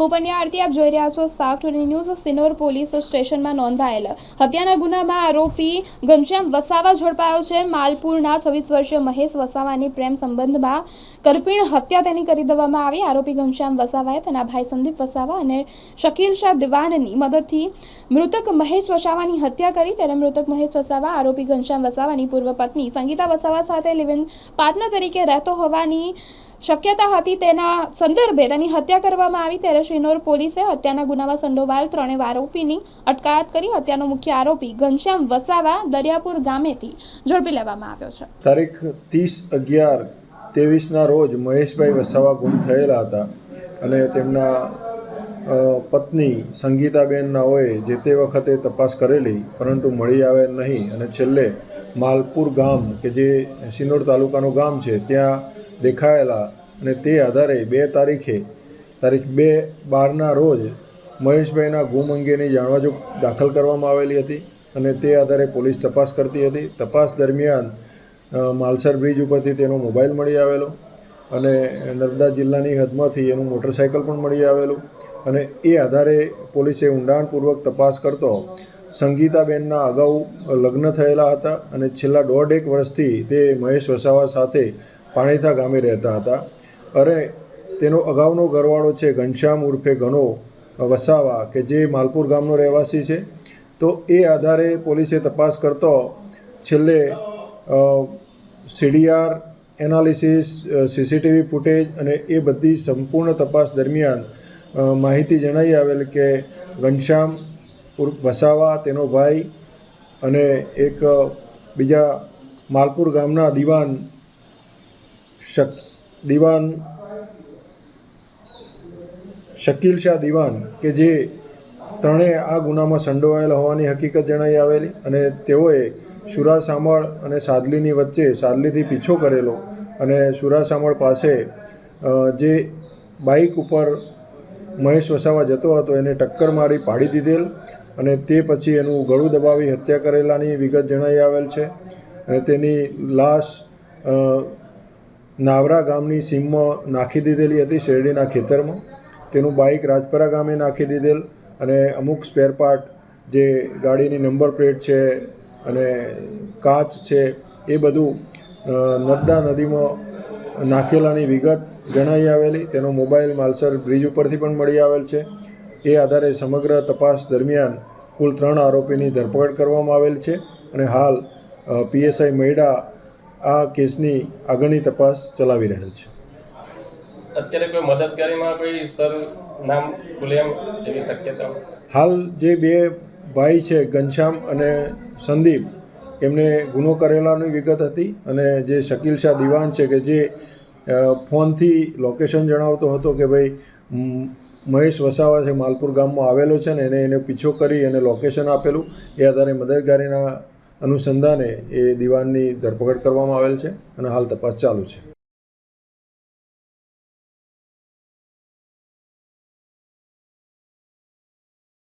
હું પંડ્યા આરતી, આપ જોઈ રહ્યા છો spark today news Sinor police સ્ટેશનમાં નોંધાયેલ. હત્યાના ગુનામાં આરોપી ઘનશ્યામ વસાવા ઝડપાયો છે. માલપુરના છવ્વીસ વર્ષીય મહેશ વસાવાની પ્રેમ સંબંધમાં કરપીણ હત્યા તેની કરી દેવામાં આવી. આરોપી ઘનશ્યામ વસાવાએ તેના ભાઈ સંદીપ વસાવા અને શકીલ શાહ દિવાનની મદદથી મૃતક મહેશ વસાવાની હત્યા કરી. ત્યારે મૃતક મહેશ વસાવા, આરોપી ઘનશ્યામ વસાવાની પૂર્વ પત્ની સંગીતા વસાવા સાથે લિવિંગ પાર્ટનર તરીકે રહેતો હોવાની શક્યતા હતી તેના સંદર્ભે તેની હત્યા કરવામાં આવી ત્યારે શ્રીનોર પોલીસે હત્યાના ગુનામાં સંડોવાયેલ ત્રણેય આરોપીની અટકાયત કરી હત્યાનો મુખ્ય આરોપી ઘનશ્યામ વસાવા દરિયાપુર ગામેથી ઝડપી લેવામાં આવ્યો છે. તારીખ ત્રીસ અગિયાર ત્રેવીસના રોજ મહેશભાઈ વસાવા ગુમ થયેલા હતા અને તેમના પત્ની સંગીતાબેન નાઓએ જે તે વખતે તપાસ કરેલી પરંતુ મળી આવે નહીં અને છેલ્લે માલપુર ગામ કે જે સિનોર તાલુકાનું ગામ છે, ત્યાં દેખાયેલા અને તે આધારે બે તારીખે, તારીખ બે બારના રોજ મહેશભાઈના ગુમ અંગેની જાણવાજોગ દાખલ કરવામાં આવેલી હતી અને તે આધારે પોલીસ તપાસ કરતી હતી. તપાસ દરમિયાન માલસર બ્રિજ ઉપરથી તેનો મોબાઈલ મળી આવેલો અને નર્મદા જિલ્લાની હદમાંથી એનું મોટરસાઇકલ પણ મળી આવેલું અને એ આધારે પોલીસે ઊંડાણપૂર્વક તપાસ કરતો સંગીતાબેનના અગાઉ લગ્ન થયેલા હતા અને છેલ્લા દોઢ એક વર્ષથી તે મહેશ વસાવા સાથે પાણીથા ગામે રહેતા હતા. અને તેનો અગાઉનો ઘરવાળો છે ઘનશ્યામ ઉર્ફે ઘનો વસાવા, કે જે માલપુર ગામનો રહેવાસી છે. તો એ આધારે પોલીસે તપાસ કરતો છેલ્લે સીડીઆર એનાલિસિસ સીસીટીવી ફૂટેજ અને એ બધી સંપૂર્ણ તપાસ દરમિયાન માહિતી જણાવી આવેલ કે ઘનશ્યામ ઉર્ફ વસાવા, તેનો ભાઈ અને એક બીજા માલપુર ગામના દિવાન શક દિવાન, શકીલ શાહ દિવાન, કે જે ત્રણેય આ ગુનામાં સંડોવાયેલા હોવાની હકીકત જણાઈ આવેલી અને તેઓએ સુરા સામળ અને સાદલીની વચ્ચે સાદલીથી પીછો કરેલો અને સુરા સામળ પાસે જે બાઇક ઉપર મહેશ વસાવા જતો હતો એને ટક્કર મારી પાડી દીધેલ અને તે પછી એનું ગળું દબાવી હત્યા કરેલાની વિગત જણાઈ આવેલ છે અને તેની લાશ નાવરા ગામની સીમમાં નાખી દીધેલી હતી શેરડીના ખેતરમાં. તેનું બાઇક રાજપરા ગામે નાખી દીધેલ અને અમુક સ્પેર પાર્ટ જે ગાડીની નંબર પ્લેટ છે અને કાચ છે એ બધું નર્મદા નદીમાં નાખેલાની વિગત જણાઈ આવેલી. તેનો મોબાઈલ માલસર બ્રિજ ઉપરથી પણ મળી આવેલ છે. એ આધારે સમગ્ર તપાસ દરમિયાન કુલ ત્રણ આરોપીની ધરપકડ કરવામાં આવેલ છે અને હાલ પીએસઆઈ મૈડા આ કેસની આગળની તપાસ ચલાવી રહેલ છે. અત્યારે કોઈ મદદગારીમાં કોઈ સર નામ ખુલે એવી શક્યતા હાલ જે બે ભાઈ છે ઘનશ્યામ અને સંદીપ એમને ગુનો કરેલાની વિગત હતી અને જે શકીલ શાહ દિવાન છે કે જે ફોનથી લોકેશન જણાવતો હતો કે ભાઈ મહેશ વસાવા છે માલપુર ગામમાં આવેલો છે ને એને એને પીછો કરી અને લોકેશન આપેલું. એ આધારે મદદગારીના અનુસંધાને એ દિવાનની ધરપકડ કરવામાં આવેલ છે અને હાલ તપાસ ચાલુ છે.